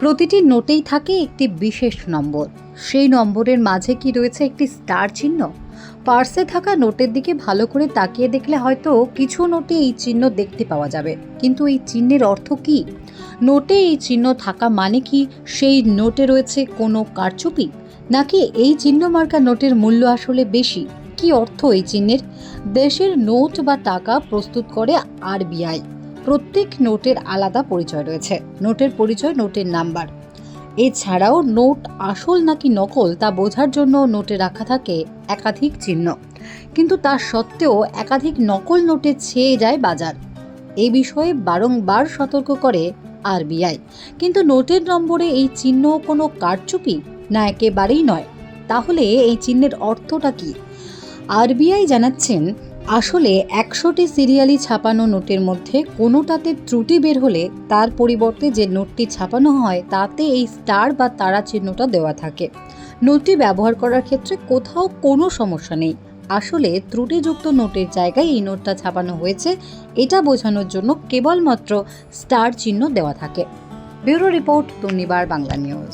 প্রতিটি নোটেই থাকে একটি বিশেষ নম্বর। সেই নম্বরের মাঝে কি রয়েছে একটি স্টার চিহ্ন? পার্সে থাকা নোটের দিকে ভালো করে তাকিয়ে দেখলে হয়তো কিছু নোটে এই চিহ্ন দেখতে পাওয়া যাবে। কিন্তু এই চিহ্নের অর্থ কি? নোটে এই চিহ্ন থাকা মানে কি সেই নোটে রয়েছে কোনো কারচুপি? নাকি এই চিহ্ন মার্কা নোটের মূল্য আসলে বেশি? কি অর্থ এই চিহ্নের? দেশের নোট বা টাকা প্রস্তুত করে আরবিআই। প্রত্যেক নোটের আলাদা পরিচয় রয়েছে। নোটের পরিচয়, নোটের নাম্বার। এছাড়াও নোট আসল নাকি নকল তা বোঝার জন্য নোটে রাখা থাকে একাধিক চিহ্ন। কিন্তু তা সত্ত্বেও একাধিক নকল নোটে ছেয়ে যায় বাজার। এ বিষয়ে বারংবার সতর্ক করে আরবিআই। কিন্তু নোটের নম্বরে এই চিহ্ন কোনো কারচুপি না একেবারেই নয়। তাহলে এই চিহ্নের অর্থটা কি? আরবিআই জানাচ্ছেন আসলে একশোটি সিরিয়ালি ছাপানো নোটের মধ্যে কোনোটাতে ত্রুটি বের হলে তার পরিবর্তে যে নোটটি ছাপানো হয় তাতে এই স্টার বা তারা চিহ্নটা দেওয়া থাকে। নোটটি ব্যবহার করার ক্ষেত্রে কোথাও কোনো সমস্যা নেই। আসলে ত্রুটিযুক্ত নোটের জায়গায় এই নোটটা ছাপানো হয়েছে, এটা বোঝানোর জন্য কেবলমাত্র স্টার চিহ্ন দেওয়া থাকে। Bureau report Durnibar Bangla news.